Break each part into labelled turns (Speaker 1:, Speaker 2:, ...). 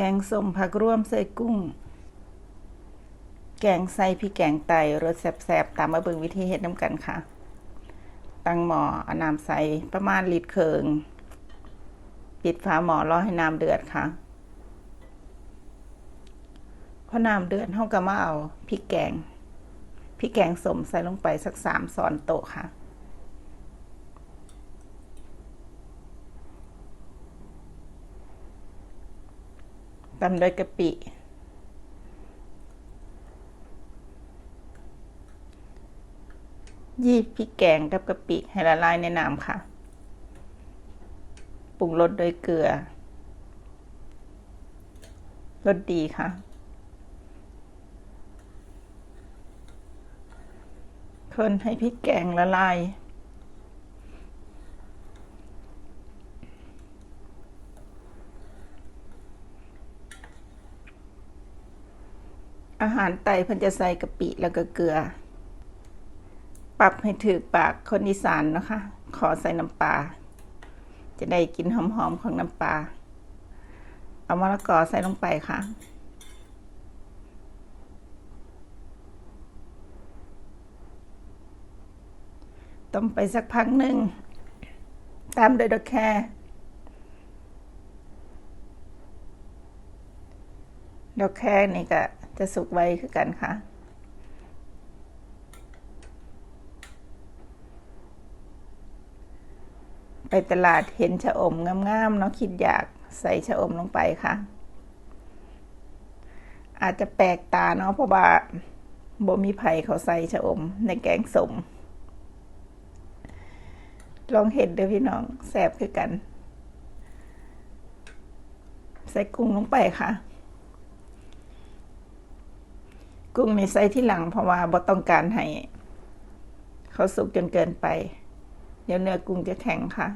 Speaker 1: แกงส้มผักร่วมใส่กุ้ง แกงใส่พริกแกงไตรสแซ่บๆ ตามมาเบิงวิธีเฮ็ดน้ำกันค่ะ ตั้งหม้ออน้ำใส่ประมาณลิตรเคิงปิดฝาหม้อรอให้น้ำเดือดค่ะ พอน้ำเดือดเฮาก็มาเอาพริกแกงพริกแกงสมใส่ลงไปสักสามช้อนโต๊ะค่ะ ตำด้วยกะปิ ยี่พริกแกงกับกะปิ ให้ละลายในน้ำค่ะ ปรุงรสด้วยเกลือ รสดีค่ะคนให้พริกแกงละลาย อาหารไตเพิ่นจะใส่กะปิแล้วก็เกลือ ปรับให้ถือปากคนอีสานนะคะ ขอใส่น้ำปลาจะได้กินหอมๆของน้ำปลาเอามะละกอใส่ลงไปค่ะต้มไปสักพักหนึ่ง ตามด้วยดอกแครดอกแครนี่ก็ จะสุกไวคือกันค่ะ ไปตลาดเห็นชะอมงามๆเนาะคิดอยากใส่ชะอมลงไปค่ะ อาจจะแปลกตาเนาะเพราะว่าบ่มีไผ่เขาใส่ชะอมในแกงสมลองเห็นเด้อพี่น้องแซบคือกัน ใส่กุ้งลงไปค่ะ กุ้งในใส่ที่หลังเพราะว่าบ่ต้องการให้เขาสุกจนเกินไป เดี๋ยวเนื้อกุ้งจะแข็งค่ะ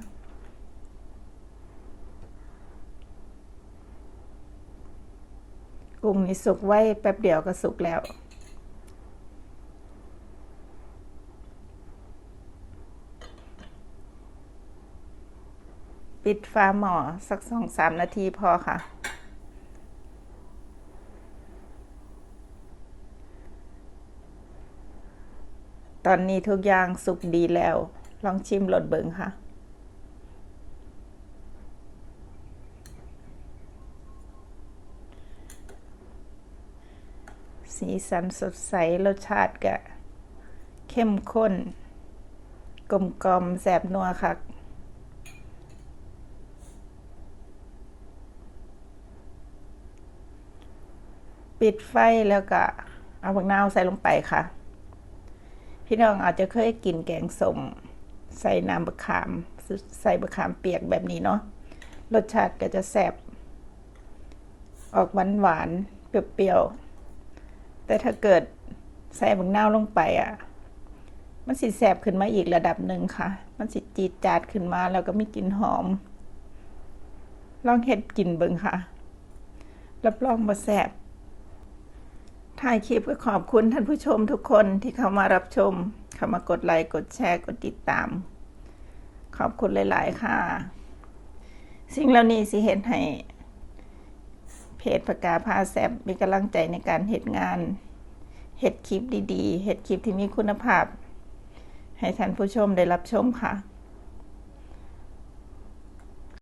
Speaker 1: กุ้งนี่สุกไว้แป๊บเดียวก็สุกแล้วปิดฝาหม้อสักสองสามนาทีพอค่ะ ตอนนี้ทุกอย่างสุกดีแล้ว ลองชิมรสเบิงค่ะ สีสันสดใส รสชาติก็เข้มข้น กลมกลมแสบนัวค่ะปิดไฟแล้วก็เอาผักนาวใส่ลงไปค่ะ พี่น้องอาจจะเคยกินแกงส้มใส่น้ำบะขาม ใส่บะขามเปียกแบบนี้เนาะรสชาติก็จะแซ่บออกหวานหวานเปรี้ยวๆแต่ถ้าเกิดใส่บักนาลงไปอะ มันสิแซ่บขึ้นมาอีกระดับหนึ่งค่ะ มันสิจีดจาดขึ้นมาแล้วก็มีกลิ่นหอม ลองเฮ็ดกินเบิงค่ะ รับรองบ่แซ่บ ถ่ายคลิปก็ขอบคุณท่านผู้ชมทุกคนที่เข้ามารับชม เข้ามากดไลค์ กดแชร์ กดติดตาม ขอบคุณหลาย ๆ ค่ะ สิ่งเหล่านี้สิเห็นให้ เพจปากกาพาแซบมีกำลังใจในการเหตุงานเหตุคลิปดี ๆเหตุคลิปที่มีคุณภาพ ให้ท่านผู้ชมได้รับชมค่ะ